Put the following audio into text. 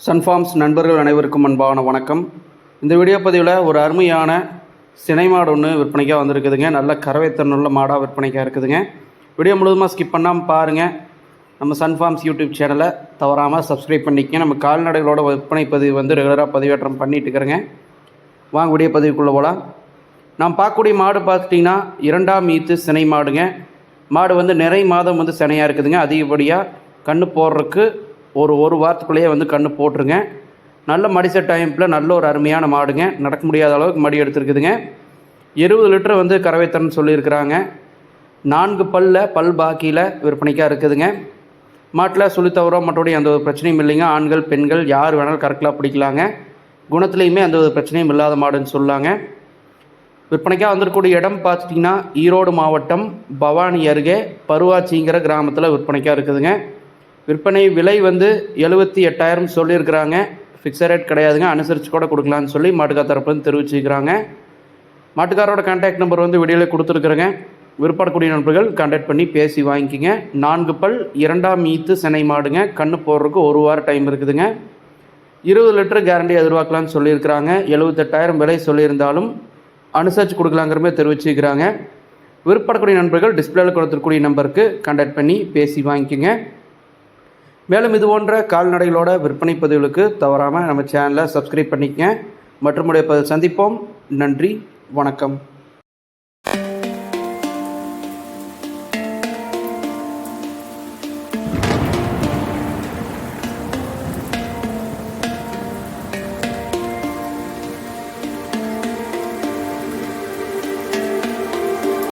Sun Farms நண்பர்கள் அனைவருக்கும் அன்பான வணக்கம். இந்த வீடியோ பதிவில் ஒரு அருமையான சினை மாடு ஒன்று விற்பனைக்காக வந்திருக்குதுங்க. நல்ல கறவைத்தன்னுள்ள மாடாக விற்பனைக்காக இருக்குதுங்க. வீடியோ முழுவதுமாக ஸ்கிப் பண்ணாமல் பாருங்கள் நம்ம சன்ஃபார்ம்ஸ் யூடியூப் சேனலை தவறாமல் சப்ஸ்கிரைப் பண்ணிக்கங்க. நம்ம கால்நடைகளோட விற்பனை பதிவு வந்து ரெகுலராக பதிவேற்றம் பண்ணிட்டு இருக்கிறேங்க. வாங்க வீடியோ பதிவுக்குள்ளே போகலாம் நாம் பார்க்கக்கூடிய மாடு பார்த்துட்டிங்கன்னா இரண்டாம் ஈத்து சினை மாடுங்க. மாடு வந்து நிறை மாதம் வந்து சினையாக இருக்குதுங்க. அதிகப்படியாக கண்ணு போடுறதுக்கு ஒரு ஒரு வாரத்துக்குள்ளேயே வந்து கன்று போட்டுருங்க. நல்ல மடிச டைமில் நல்ல ஒரு அருமையான மாடுங்க. நடக்க முடியாத அளவுக்கு மடி எடுத்துருக்குதுங்க. இருபது லிட்டர் வந்து கறவைத்தரன்னு சொல்லியிருக்கிறாங்க. நான்கு பல்ல பல் பாக்கியில் விற்பனைக்காக இருக்குதுங்க. மாட்டில் சொல்லி தவிர மற்றபடி எந்த ஒரு பிரச்சனையும் இல்லைங்க. ஆண்கள் பெண்கள் யார் வேணாலும் கரெக்டாக பிடிக்கலாங்க. குணத்துலேயுமே எந்த ஒரு பிரச்சனையும் இல்லாத மாடுன்னு சொல்லாங்க. விற்பனைக்காக வந்திருக்கக்கூடிய இடம் பார்த்துட்டிங்கன்னா ஈரோடு மாவட்டம் பவானி அருகே பருவாச்சிங்கிற கிராமத்தில் விற்பனைக்காக இருக்குதுங்க. விற்பனை விலை வந்து எழுபத்தி எட்டாயிரம் சொல்லியிருக்கிறாங்க. ஃபிக்ஸட் ரேட் கிடையாதுங்க. அனுசரித்து கூட கொடுக்கலான்னு சொல்லி மாட்டுக்கார் தரப்புலேருந்து தெரிவிச்சிருக்கிறாங்க மாட்டுக்காரோட கான்டாக்ட் நம்பர் வந்து வீடியோவில் கொடுத்துருக்குறேங்க. விற்படக்கூடிய நண்பர்கள் கான்டாக்ட் பண்ணி பேசி வாங்கிக்கிங்க. நான்கு பல் இரண்டாம் ஈத்து சென்னை மாடுங்க. கண்ணு போடுறதுக்கு ஒரு வாரம் டைம் இருக்குதுங்க. இருபது லிட்டர் கேரண்டி எதிர்பார்க்கலான்னு சொல்லியிருக்கிறாங்க. எழுபத்தெட்டாயிரம் விலை சொல்லியிருந்தாலும் அனுசரித்து கொடுக்கலாங்கிறமே தெரிவிச்சுக்கிறாங்க. தெரிவிச்சிருக்கிறாங்க நண்பர்கள் டிஸ்பிளேல கொடுத்துருக்கூடிய நம்பருக்கு கான்டாக்ட் பண்ணி பேசி வாங்கிக்கோங்க. மேலும் இது போன்ற கால்நடைகளோட விற்பனை பதிவுகளுக்கு தவறாமல் நம்ம சேனலை சப்ஸ்கிரைப் பண்ணிக்கங்க. மற்றும் பதிவு சந்திப்போம். நன்றி. வணக்கம்.